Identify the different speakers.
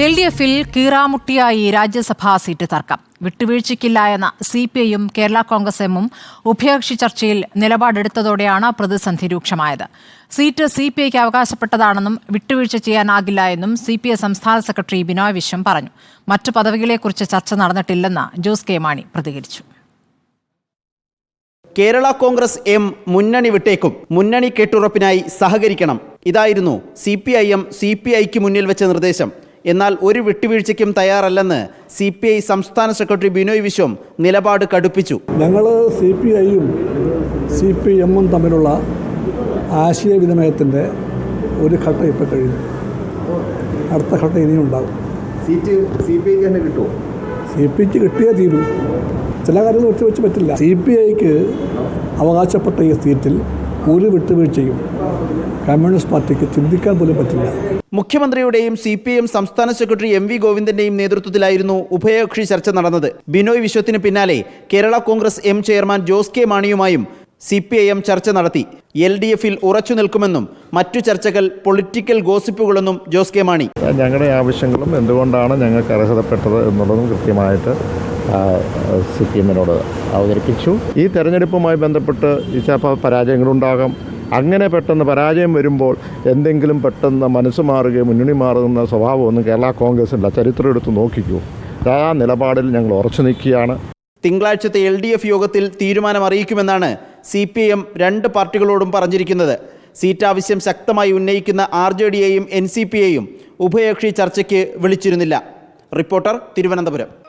Speaker 1: L D എഫിൽ കീറാമുട്ടിയായി രാജ്യസഭാ seat തർക്കം. വിട്ടുവീഴ്ചയ്ക്കില്ല എന്ന സി പി ഐയും കേരള കോൺഗ്രസ് എമ്മും ഉഭയകക്ഷി ചർച്ചയിൽ നിലപാടെടുത്തതോടെയാണ് പ്രതിസന്ധി രൂക്ഷമായത്. സീറ്റ് സി പി ഐക്ക് അവകാശപ്പെട്ടതാണെന്നും വിട്ടുവീഴ്ച ചെയ്യാനാകില്ല എന്നും സി പി ഐ സംസ്ഥാന സെക്രട്ടറി ബിനോയ് വിശ്വം പറഞ്ഞു. മറ്റു പദവികളെക്കുറിച്ച് ചർച്ച നടന്നിട്ടില്ലെന്ന് ജോസ് കെ മാണി പ്രതികരിച്ചു.
Speaker 2: കേരള കോൺഗ്രസ് എം മുന്നണി വിട്ടേക്കും. മുന്നണി കെട്ടുറപ്പിനായി സഹകരിക്കണം. ഇതായിരുന്നു C P I M C P ഐക്ക് മുന്നിൽ വെച്ച നിർദ്ദേശം. എന്നാൽ ഒരു വിട്ടുവീഴ്ചയ്ക്കും തയ്യാറല്ലെന്ന് സി പി ഐ സംസ്ഥാന സെക്രട്ടറി ബിനോയ് വിശ്വം നിലപാട് കടുപ്പിച്ചു.
Speaker 3: ഞങ്ങൾ സി പി ഐയും സി പി എമ്മും തമ്മിലുള്ള ആശയവിനിമയത്തിന്റെ ഒരു ഘട്ടം ഇപ്പോൾ കഴിഞ്ഞു. അടുത്ത ഘട്ടം ഇനിയും ഉണ്ടാകും.
Speaker 4: സീറ്റ് സി പി ഐക്ക് തന്നെ കിട്ടുമോ
Speaker 3: സി പി ഐക്ക് കിട്ടിയേ തീരൂ. ചില കാര്യങ്ങൾ വെച്ച് വെച്ച് പറ്റില്ല. സി പി ഐക്ക് അവകാശപ്പെട്ട ഈ സീറ്റിൽ ഒരു വിട്ടുവീഴ്ചയും കമ്മ്യൂണിസ്റ്റ് പാർട്ടിക്ക് ചിന്തിക്കാൻ പോലും പറ്റില്ല.
Speaker 2: മുഖ്യമന്ത്രിയുടെയും സി പി എം സംസ്ഥാന സെക്രട്ടറി എം വി ഗോവിന്ദന്റെയും നേതൃത്വത്തിലായിരുന്നു ഉഭയകക്ഷി ചർച്ച നടന്നത്. ബിനോയ് വിശ്വത്തിന് പിന്നാലെ Kerala Congress M chairman Jose K മാണിയുമായും C P I M ചർച്ച നടത്തി. എൽ ഡി എഫിൽ ഉറച്ചു നിൽക്കുമെന്നും മറ്റു ചർച്ചകൾ പൊളിറ്റിക്കൽ ഗോസിപ്പുകളെന്നും ജോസ് കെ മാണി.
Speaker 5: ഞങ്ങളുടെ ആവശ്യങ്ങളും എന്തുകൊണ്ടാണ് ഞങ്ങൾക്ക് അർഹതപ്പെട്ടത് എന്നുള്ളതും കൃത്യമായിട്ട് സി പി എമ്മിനോട് അവതരിപ്പിച്ചു. ഈ തെരഞ്ഞെടുപ്പുമായി ബന്ധപ്പെട്ട് ചിലപ്പോൾ പരാജയങ്ങളുണ്ടാകാം. അങ്ങനെ പെട്ടെന്ന് പരാജയം വരുമ്പോൾ എന്തെങ്കിലും പെട്ടെന്ന് മനസ്സ് മാറുകയും മുന്നണി മാറുന്ന സ്വഭാവമൊന്നും കേരള കോൺഗ്രസിന്റെ ചരിത്രം എടുത്ത് നോക്കിക്കൂ. ആ നിലപാടിൽ ഞങ്ങൾ ഉറച്ചു നിൽക്കുകയാണ്.
Speaker 2: തിങ്കളാഴ്ചത്തെ എൽ ഡി എഫ് യോഗത്തിൽ തീരുമാനം അറിയിക്കുമെന്നാണ് സി പി എം രണ്ട് പാർട്ടികളോടും പറഞ്ഞിരിക്കുന്നത്. സീറ്റ് ആവശ്യം ശക്തമായി ഉന്നയിക്കുന്ന ആർ ജെ ഡിയെയും എൻ സി പിയെയും ഉഭയകക്ഷി ചർച്ചയ്ക്ക് വിളിച്ചിരുന്നില്ല. റിപ്പോർട്ടർ തിരുവനന്തപുരം.